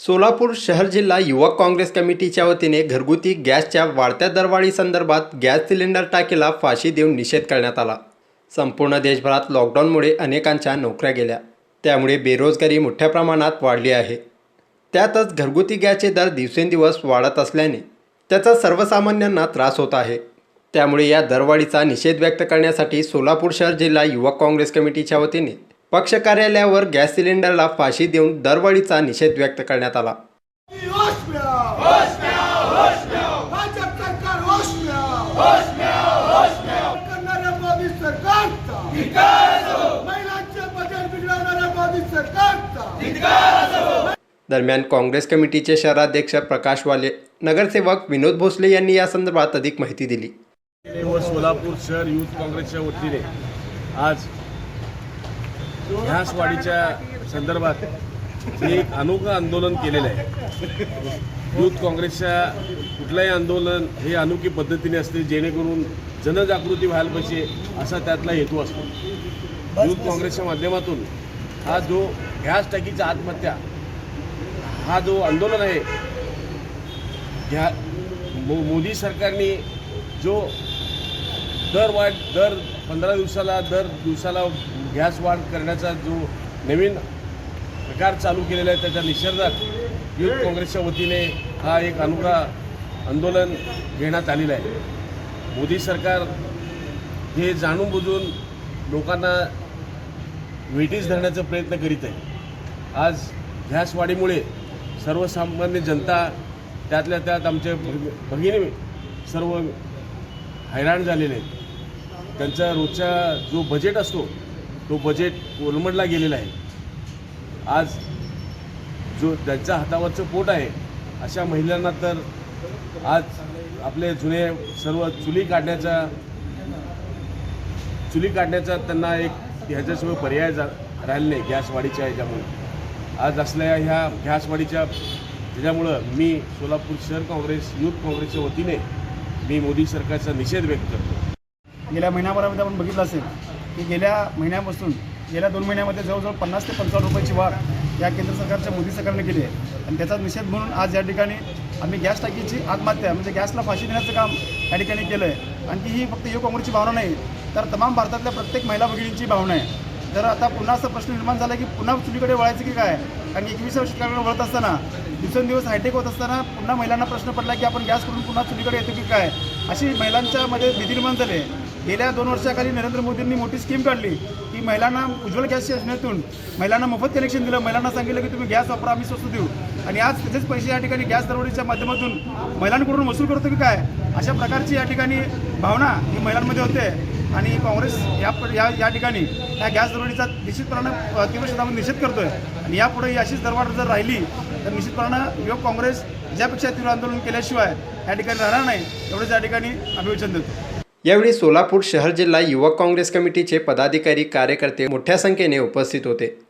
सोलापूर शहर जिल्हा युवक काँग्रेस कमिटीच्या वतीने घरगुती गॅसच्या वाढत्या दरवाढी संदर्भात गॅस सिलेंडर टाकीला फाशी देऊन निषेध करण्यात आला. संपूर्ण देशभरात लॉकडाऊनमुळे अनेकांच्या नोकऱ्या गेल्या. त्यामुळे बेरोजगारी मोठ्या प्रमाणात वाढली आहे. त्यातच घरगुती गॅसचे दर दिवसेंदिवस वाढत असल्याने त्याचा सर्वसामान्यांना त्रास होत आहे. त्यामुळे या दरवाढीचा निषेध व्यक्त करण्यासाठी सोलापूर शहर जिल्हा युवक काँग्रेस कमिटीच्या वतीने पक्ष कार्यालयावर गॅस सिलेंडरला फाशी देऊन दरवाढीचा निषेध व्यक्त करण्यात आला. दरम्यान काँग्रेस कमिटीचे शहराध्यक्ष प्रकाश वाले नगरसेवक विनोद भोसले यांनी या संदर्भात अधिक माहिती दिली. व सोलापूर शहर युथ काँग्रेसच्या वतीने आज ह्यासवाडीच्या संदर्भात एक अनोखं आंदोलन केलेलं आहे. युथ काँग्रेसच्या कुठलंही आंदोलन हे अनोखी पद्धतीने असते जेणेकरून जनजागृती व्हायला पाहिजे असा त्यातला हेतू असतो. युथ काँग्रेसच्या माध्यमातून हा जो गॅस टाकीचा आत्महत्या हा जो आंदोलन आहे घ्या मो मोदी सरकारने जो दर वाढ दर पंधरा दिवसाला दर दिवसाला गॅस वाढ करण्याचा जो नवीन प्रकार चालू केलेला आहे त्याच्या निषेधात युथ काँग्रेसच्या वतीने हा एक अनोखा आंदोलन घेण्यात आलेलं आहे. मोदी सरकार हे जाणून बुजून लोकांना वेटीस धरण्याचा प्रयत्न करीत आहे. आज गॅसवाढीमुळे सर्वसामान्य जनता त्यातल्या त्यात आमचे भग- भगिनी सर्व हैराण झालेले आहेत. त्यांचा रोजचा जो बजेट असतो तो बजेट कोलमडला गेलेला आहे. आज जो त्यांच्या हातावरचं पोट आहे अशा महिलांना तर आज आपले जुने सर्व चुली काढण्याचा चुली काढण्याचा त्यांना एक ह्याच्याशिवाय पर्याय जा राहिला नाही गॅसवाढीच्या ह्याच्यामुळे. आज असल्या ह्या गॅसवाढीच्या त्याच्यामुळं मी सोलापूर शहर काँग्रेस युथ काँग्रेसच्या वतीने मी मोदी सरकारचा निषेध व्यक्त करतो. गेल्या महिन्याभरामध्ये आपण बघितलं असेल की गेल्या महिन्यापासून गेल्या दोन महिन्यामध्ये जवळजवळ पन्नास ते पंचावन्न रुपयाची वाढ या केंद्र सरकारच्या मोदी सरकारने केली आहे. आणि त्याचा निषेध म्हणून आज या ठिकाणी आम्ही गॅस टाकीची आत्महत्या म्हणजे गॅसला फाशी देण्याचं काम या ठिकाणी केलं आहे आणि ही फक्त युवक काँग्रेसची भावना नाही तर तमाम भारतातल्या प्रत्येक महिला भगिनींची भावना आहे. तर आता पुन्हा असा प्रश्न निर्माण झाला की पुन्हा चुलीकडे वळायचं की काय? कारण एकविसाव्या शतकाकडे वळत असताना दिवसेंदिवस हायटेक होत असताना पुन्हा महिलांना प्रश्न पडला की आपण गॅस करून पुन्हा चुलीकडे येतो की काय? अशी महिलांच्यामध्ये भीती निर्माण झाली आहे. गेल्या दोन वर्षाखाली नरेंद्र मोदींनी मोठी स्कीम काढली. की महिलांना उज्ज्वल गॅस योजनेतून महिलांना मोफत कनेक्शन दिलं. महिलांना सांगितलं की तुम्ही गॅस वापरा आम्ही स्वस्त देऊ. आणि आज त्याचेच पैसे या ठिकाणी गॅस दरवाढीच्या माध्यमातून महिलांकडून वसूल करतो की काय? अशा प्रकारची या ठिकाणी भावना ही महिलांमध्ये होते. आणि काँग्रेस या या या ठिकाणी या गॅस दरवाढीचा निश्चितपणानं तीव्र शब्दामध्ये निषेध करतोय. आणि यापुढे ही अशीच दरवाढ जर राहिली तर निश्चितपणानं युवक काँग्रेस ज्यापेक्षा तीव्र आंदोलन केल्याशिवाय या ठिकाणी राहणार नाही. एवढंच या ठिकाणी अभिवचन देतो. यावेळी सोलापूर शहर जिल्हा युवक काँग्रेस कमिटीचे पदाधिकारी कार्यकर्ते मोठ्या संख्येने उपस्थित होते.